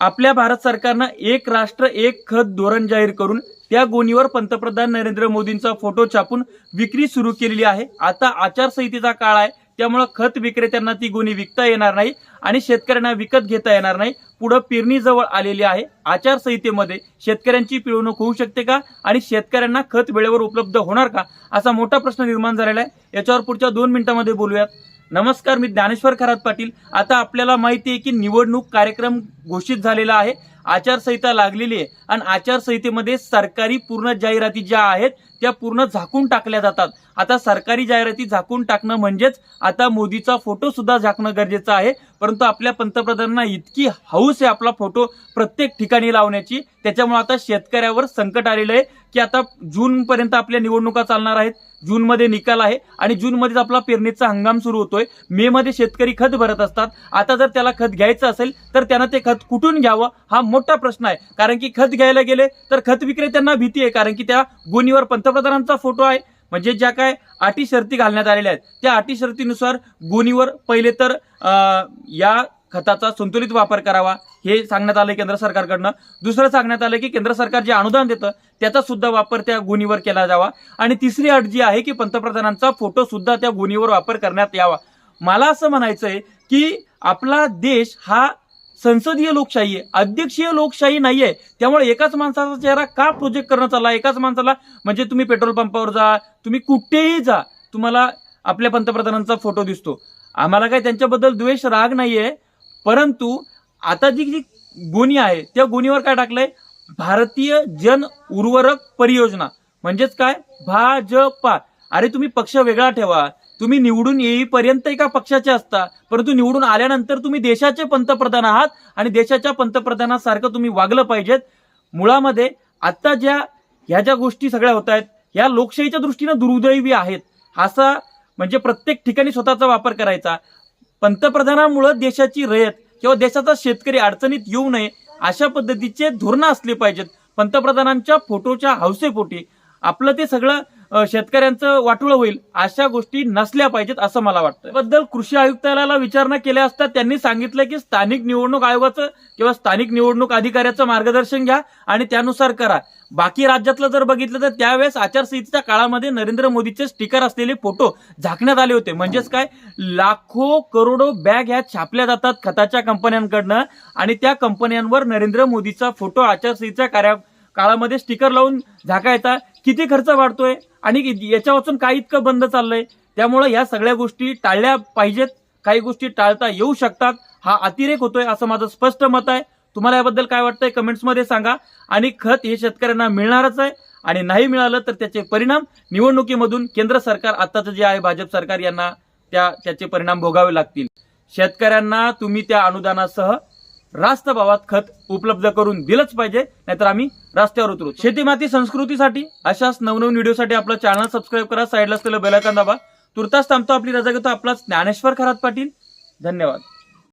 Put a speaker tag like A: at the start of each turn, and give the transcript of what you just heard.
A: आपल्या भारत सरकारनं एक राष्ट्र एक खत धोरण जाहीर करून त्या गोणीवर पंतप्रधान नरेंद्र मोदींचा फोटो छापून विक्री सुरू केलेली आहे. आता आचारसंहितेचा काळ आहे त्यामुळं खत विक्रेत्यांना ती गोणी विकता येणार नाही आणि शेतकऱ्यांना विकत घेता येणार नाही. पुढं पेरणी जवळ आलेली आहे. आचारसंहितेमध्ये शेतकऱ्यांची पिळवणूक होऊ शकते का आणि शेतकऱ्यांना खत वेळेवर उपलब्ध होणार का? असा मोठा प्रश्न निर्माण झालेला आहे. याच्यावर पुढच्या दोन मिनिटांमध्ये बोलूयात. नमस्कार मी ज्ञानेश्वर खरात पाटील. आता आपल्याला माहिती आहे की निवडणूक कार्यक्रम घोषित झालेला आहे. आचारसंहिता लागलेली आहे. आणि आचारसंहितेमध्ये सरकारी पूर्ण जाहिराती ज्या आहेत त्या पूर्ण झाकून टाकल्या जातात. आता सरकारी जाहिराती झाकून टाकणं म्हणजेच आता मोदीचा फोटो सुद्धा झाकणं गरजेचं आहे. परंतु आपल्या पंतप्रधानांना इतकी हौस आहे आपला फोटो प्रत्येक ठिकाणी लावण्याची. त्याच्यामुळे आता शेतकऱ्यावर संकट आलेलं आहे की आता जूनपर्यंत आपल्या निवडणुका चालणार आहेत. जूनमध्ये निकाल आहे आणि जूनमध्येच आपला पेरणीचा हंगाम सुरू होतोय. मे मध्ये शेतकरी खत भरत असतात. आता जर त्याला खत घ्यायचं असेल तर त्यानं ते खत कुठून घ्यावं? हा मोठा प्रश्न आहे. कारण की खत घ्यायला गेले तर खत विक्रेत्यांना भीती आहे. कारण की त्या गोणीवर पंतप्रधानांचा फोटो आहे. म्हणजे ज्या काय अटी शर्ती घालण्यात आलेल्या आहेत. त्या अटी शर्तीनुसार गोणीवर पहिले तर या खताचा संतुलित वापर करावा. हे सांगण्यात आलं केंद्र सरकारकडनं. दुसरं सांगण्यात आलं की केंद्र सरकार जे अनुदान देतं त्याचा सुद्धा वापर त्या गुणीवर केला जावा. आणि तिसरी अट जी आहे की पंतप्रधानांचा फोटो सुद्धा त्या गुणीवर वापर करण्यात यावा. मला असं म्हणायचंय की आपला देश हा संसदीय लोकशाही आहे. अध्यक्षीय लोकशाही नाही आहे त्यामुळे एकाच माणसाचा चेहरा का प्रोजेक्ट करणं चालला? एकाच माणसाला म्हणजे तुम्ही पेट्रोल पंपावर जा तुम्ही कुठेही जा तुम्हाला आपल्या पंतप्रधानांचा फोटो दिसतो. आम्हाला काय त्यांच्याबद्दल द्वेष राग नाहीये. परंतु आता जी जी गोणी आहे त्या गोणीवर काय टाकलंय? भारतीय जन उर्वरक परियोजना. म्हणजेच काय? भाजपा अरे तुम्ही पक्ष वेगळा ठेवा. तुम्ही निवडून येईपर्यंत एका पक्षाचे असता परंतु निवडून आल्यानंतर तुम्ही देशाचे पंतप्रधान आहात आणि देशाच्या पंतप्रधानासारखं तुम्ही वागलं पाहिजेत. मुळामध्ये आत्ता ज्या ह्या ज्या गोष्टी सगळ्या होत आहेत ह्या लोकशाहीच्या दृष्टीनं दुर्दैवी आहेत. असा म्हणजे प्रत्येक ठिकाणी स्वतःचा वापर करायचा. पंतप्रधानामुळं देशाची रयत किंवा देशाचा शेतकरी अडचणीत येऊ नये अशा पद्धतीचे धोरणं असली पाहिजेत. पंतप्रधानांच्या फोटोच्या हौसेपोटी आपलं ते सगळं शेतकऱ्यांचं वाटोळं होईल अशा गोष्टी नसल्या पाहिजेत असं मला वाटतं बद्दल कृषी आयुक्तालयाला विचारणा केल्या असता त्यांनी सांगितलं की स्थानिक निवडणूक आयोगाचं किंवा स्थानिक निवडणूक अधिकाऱ्याचं मार्गदर्शन घ्या आणि त्यानुसार करा. बाकी राज्यातलं जर बघितलं तर त्यावेळेस आचारसंहितेच्या काळामध्ये नरेंद्र मोदीचे स्टिकर असलेले फोटो झाकण्यात आले होते. म्हणजेच काय? लाखो करोडो बॅग ह्या छापल्या जातात खताच्या कंपन्यांकडनं आणि त्या कंपन्यांवर नरेंद्र मोदीचा फोटो आचारसंहितेच्या कार्या काळामध्ये स्टिकर लावून झाकायचा किती खर्च वाढतोय आणि याच्या वाचून काय इतकं बंद चाललंय? त्यामुळे या सगळ्या गोष्टी टाळल्या पाहिजेत. काही गोष्टी टाळता येऊ शकतात. हा अतिरेक होतोय असं माझं स्पष्ट मत आहे. तुम्हाला याबद्दल काय वाटतंय कमेंट्समध्ये सांगा. आणि खत हे शेतकऱ्यांना मिळणारच आहे आणि नाही मिळालं तर त्याचे परिणाम निवडणुकीमधून केंद्र सरकार आताचं जे आहे भाजप सरकार यांना त्या त्याचे परिणाम भोगावे लागतील. शेतकऱ्यांना तुम्ही त्या अनुदानासह रास्त भावात खत उपलब्ध करून दिलंच पाहिजे नाहीतर आम्ही रस्त्यावर उतरू. शेती माती संस्कृतीसाठी अशाच नवनवीन व्हिडिओसाठी आपलं चॅनल सबस्क्राईब करा साईडला असलेलं बेलायकन दाबा. तुर्तास थांबतो आपली रजा घेतो आपलाच ज्ञानेश्वर खरात पाटील. धन्यवाद.